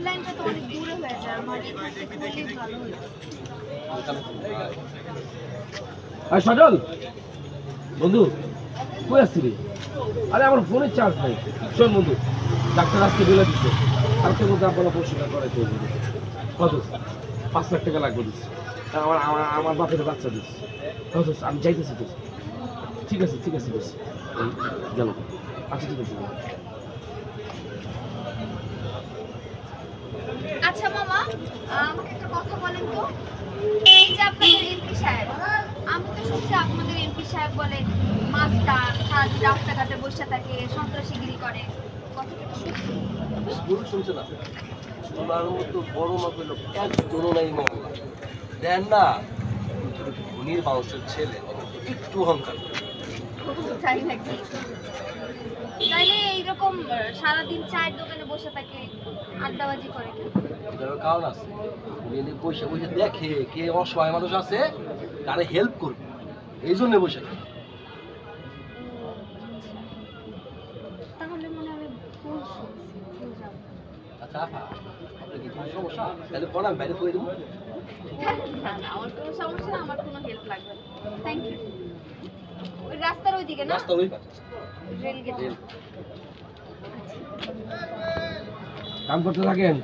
Rail লাইনটা তো অনেক দূরে যায়, আমার এখান থেকে হলেই ভালো হতো আর সজল, বন্ধু, কই আসছিলি আরে আমার ফোনের চার্জ নাই। শোন বন্ধু, ডাক্তার আজকে বেলা দিচ্ছে কালকে মধ্যে আপনারা পরিষ্কার করাই করব কত? পাঁচ লাখ টাকা লাগবে দিচ্ছে। আমার আমার আমার বাপের বাচ্চা দিচ্ছে। কত? আমি যাইতেছি ঠিক আছে ঠিক আছে বেশ গেল। আচ্ছা ঠিক আছে। আচ্ছা মামা আমাকে একটা কথা বলেন তো। এই যে আপনাদের এমপি সাহেব আমি তো শুনছি আপনাদের এমপি সাহেব বলে মাস্টার সারাদিন রাস্তাঘাটে বসে থাকে সন্ত্রাসীগিরি করে। কথাটা কি? সত্যি? গরু শুনছে না ওনার মতো বড় একজনও নাই দেন না ধনির মানুষের ছেলে একটু অহংকার। তাই নাকি? এইরকম আহ, সারাদিন চায়ের দোকানে বসে থাকে আড্ডাবাজি করে কারণ আছে উনি বসে বসে দেখে কে অসহায় মানুষ আছে তারে হেল্প করবে। এই জন্য বসে থাকে। তাহলে মনে আমি ভুল আচ্ছা আপা, কি কোনো সমস্যা? তাহলে কোন আমি বাইরে করে দেবো? আমার কোনো সমস্যা না আমার কোনো হেল্প লাগবে থ্যাংক ইউ ওই রাস্তার ওইদিকে না? রাস্তার ওই পাশে। Rail gate rail. কাম করতে থাকেন।